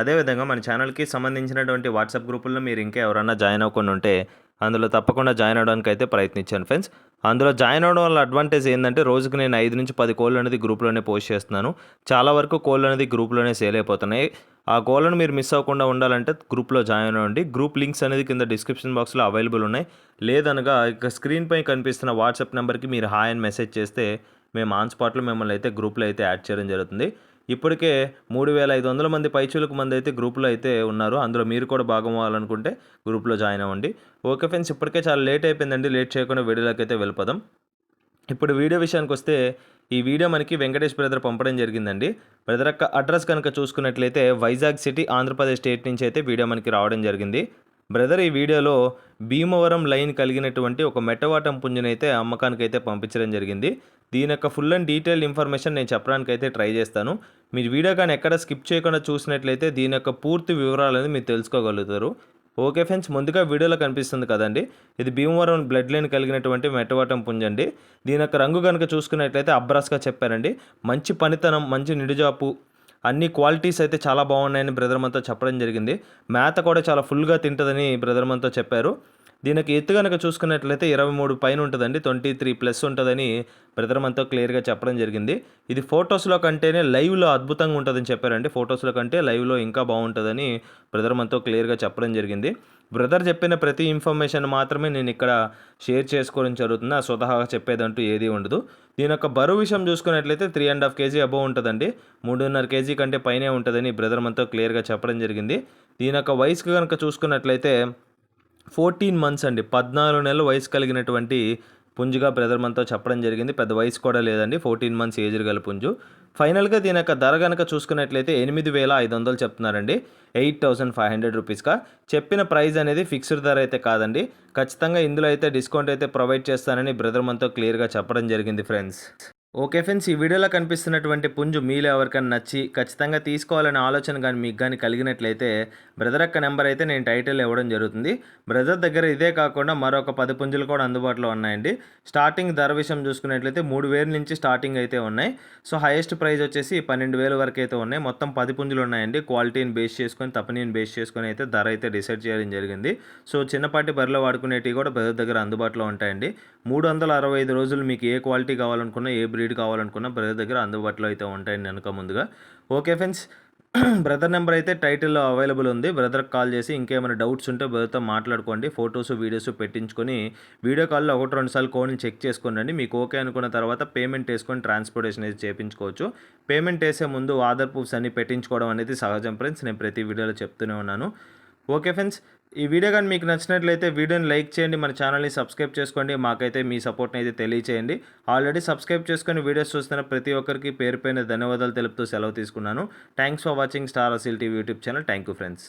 అదేవిధంగా మన ఛానల్కి సంబంధించినటువంటి వాట్సాప్ గ్రూపుల్లో మీరు ఇంకా ఎవరన్నా జాయిన్ అవ్వకుండా ఉంటే అందులో తప్పకుండా జాయిన్ అవ్వడానికి అయితే ప్రయత్నించాను ఫ్రెండ్స్. అందులో జాయిన్ అవ్వడం వల్ల అడ్వాంటేజ్ ఏంటంటే రోజుకి నేను ఐదు నుంచి పది కోళ్ళు అనేది గ్రూప్లోనే పోస్ట్ చేస్తున్నాను. చాలా వరకు కోళ్ళు అనేది గ్రూప్లోనే సేల్ అయిపోతున్నాయి. ఆ కోళ్ళను మీరు మిస్ అవ్వకుండా ఉండాలంటే గ్రూప్లో జాయిన్ అవ్వండి. గ్రూప్ లింక్స్ అనేది కింద డిస్క్రిప్షన్ బాక్స్లో అవైలబుల్ ఉన్నాయి. లేదనగా ఇక స్క్రీన్ పై కనిపిస్తున్న వాట్సాప్ నెంబర్కి మీరు హాయ్ అని మెసేజ్ చేస్తే మేము ఆన్ స్పాట్లో మిమ్మల్ని అయితే గ్రూప్లో అయితే యాడ్ చేయడం జరుగుతుంది. ఇప్పటికే మూడు వేల ఐదు వందల మంది పైచులకు మంది అయితే గ్రూప్లో అయితే ఉన్నారు. అందులో మీరు కూడా భాగం అవ్వాలనుకుంటే గ్రూప్లో జాయిన్ అవ్వండి. ఓకే ఫ్రెండ్స్ ఇప్పటికే చాలా లేట్ అయిపోయిందండి. లేట్ చేయకుండా వీడియోలోకి అయితే వెళ్ళిపోదాం. ఇప్పుడు వీడియో విషయానికి వస్తే ఈ వీడియో మనకి వెంకటేష్ బ్రదర్ పంపడం జరిగిందండి. బ్రదర్ యొక్క అడ్రస్ కనుక చూసుకున్నట్లయితే వైజాగ్ సిటీ ఆంధ్రప్రదేశ్ స్టేట్ నుంచి అయితే వీడియో మనకి రావడం జరిగింది. బ్రదర్ ఈ వీడియోలో భీమవరం లైన్ కలిగినటువంటి ఒక మెటవాటం పుంజనైతే అమ్మకానికి అయితే పంపించడం జరిగింది. దీని యొక్క ఫుల్ అండ్ డీటెయిల్ ఇన్ఫర్మేషన్ నేను చెప్పడానికి అయితే ట్రై చేస్తాను. మీరు వీడియో కానీ ఎక్కడ స్కిప్ చేయకుండా చూసినట్లయితే దీని యొక్క పూర్తి వివరాలను మీరు తెలుసుకోగలుగుతారు. ఓకే ఫ్రెండ్స్ ముందుగా వీడియోలో కనిపిస్తుంది కదండి. ఇది భీమవరం బ్లడ్ లైన్ కలిగినటువంటి మెటవాటం పుంజండి. దీని యొక్క రంగు కనుక చూసుకున్నట్లయితే అబ్రాస్గా చెప్పారండి. మంచి పనితనం మంచి నిడుజాపు అన్ని క్వాలిటీస్ అయితే చాలా బాగున్నాయని బ్రదర్ మనతో చెప్పడం జరిగింది. మేత కూడా చాలా ఫుల్గా తింటుందని బ్రదర్ మనతో చెప్పారు. దీనికి ఎత్తు కనుక చూసుకున్నట్లయితే ఇరవై మూడు పైన ఉంటుందండి ట్వంటీ త్రీ ప్లస్ ఉంటుందని బ్రదర్ క్లియర్గా చెప్పడం జరిగింది. ఇది ఫొటోస్లో కంటేనే లైవ్లో అద్భుతంగా ఉంటుందని చెప్పారండి. ఫొటోస్లో కంటే లైవ్లో ఇంకా బాగుంటుందని బ్రదర్ క్లియర్గా చెప్పడం జరిగింది. బ్రదర్ చెప్పిన ప్రతి ఇన్ఫర్మేషన్ మాత్రమే నేను ఇక్కడ షేర్ చేసుకోవడం జరుగుతుంది. ఆ స్వతహాగా చెప్పేదంటూ ఏది ఉండదు. దీని యొక్క బరువు విషయం చూసుకున్నట్లయితే three and half KG above ఉంటుందండి. మూడున్నర కేజీ కంటే పైనే ఉంటుందని బ్రదర్ మనతో క్లియర్గా చెప్పడం జరిగింది. దీని యొక్క వయసుకు కనుక చూసుకున్నట్లయితే ఫోర్టీన్ మంత్స్ అండి. పద్నాలుగు నెలల వయసు కలిగినటువంటి పుంజుగా బ్రదర్ మనతో చెప్పడం జరిగింది. పెద్ద వయసు కూడా లేదండి. ఫోర్టీన్ మంత్స్ ఏజ్ గల పుంజు. ఫైనల్గా దీని యొక్క ధర కనుక చూసుకున్నట్లయితే ఎనిమిది వేల ఐదు వందలు చెప్తున్నారండి. ఎయిట్ థౌసండ్ ఫైవ్ హండ్రెడ్ రూపీస్గా. చెప్పిన ప్రైస్ అనేది ఫిక్స్డ్ ధర అయితే కాదండి. ఖచ్చితంగా ఇందులో అయితే డిస్కౌంట్ అయితే ప్రొవైడ్ చేస్తానని బ్రదర్ మనతో క్లియర్గా చెప్పడం జరిగింది ఫ్రెండ్స్. ఓకే ఫ్రెండ్స్ ఈ వీడియోలో కనిపిస్తున్నటువంటి పుంజు మీలో ఎవరికైనా నచ్చి ఖచ్చితంగా తీసుకోవాలనే ఆలోచన కానీ మీకు కానీ కలిగినట్లయితే బ్రదర్ యొక్క నెంబర్ అయితే నేను టైటిల్ ఇవ్వడం జరుగుతుంది. బ్రదర్ దగ్గర ఇదే కాకుండా మరొక పది పుంజులు కూడా అందుబాటులో ఉన్నాయండి. స్టార్టింగ్ ధర విషయం చూసుకున్నట్లయితే మూడు వేల నుంచి స్టార్టింగ్ అయితే ఉన్నాయి. సో హైయెస్ట్ ప్రైస్ వచ్చేసి పన్నెండు వేల వరకు అయితే ఉన్నాయి. మొత్తం పది పుంజులు ఉన్నాయండి. క్వాలిటీని బేస్ చేసుకొని తపనీని బేస్ చేసుకొని అయితే ధర అయితే డిసైడ్ చేయడం జరిగింది. సో చిన్నపాటి బరిలో వాడుకునేటివి కూడా బ్రదర్ దగ్గర అందుబాటులో ఉంటాయండి. మూడు వందల అరవై ఐదు రోజులు మీకు ఏ క్వాలిటీ కావాలనుకున్నా ఏ బ్రీడ్ కావాలనుకున్నా బ్రదర్ దగ్గర అందుబాటులో అయితే ఉంటాయండి వెనక ముందుగా. ఓకే ఫ్రెండ్స్ బ్రదర్ నెంబర్ అయితే టైటిల్లో అవైలబుల్ ఉంది. బ్రదర్కి కాల్ చేసి ఇంకేమైనా డౌట్స్ ఉంటే బ్రదర్తో మాట్లాడుకోండి. ఫొటోస్ వీడియోస్ పెట్టించుకొని వీడియో కాల్లో ఒకటి రెండు సార్లు కోడ్ని చెక్ చేసుకోండి మీకు ఓకే అనుకున్న తర్వాత పేమెంట్ వేసుకొని ట్రాన్స్పోర్టేషన్ అయితే చేయించుకోవచ్చు పేమెంట్ వేసే ముందు ఆధార్ ప్రూఫ్స్ అన్ని పెట్టించుకోవడం అనేది సహజం ఫ్రెండ్స్. నేను ప్రతి వీడియోలో చెప్తూనే ఉన్నాను. ఓకే ఫ్రెండ్స్ ఈ వీడియో కానీ మీకు నచ్చినట్లయితే వీడియోని లైక్ చేయండి మన ఛానల్ని సబ్స్క్రైబ్ చేసుకోండి. మాకైతే మీ సపోర్ట్ని అయితే తెలియచేయండి. ఆల్రెడీ సబ్స్క్రైబ్ చేసుకొని వీడియోస్ చూస్తున్న ప్రతి ఒక్కరికి పేరు పైన ధన్యవాదాలు తెలుపుతూ సెలవు తీసుకున్నాను. Thanks for watching star Asil TV YouTube channel thank you friends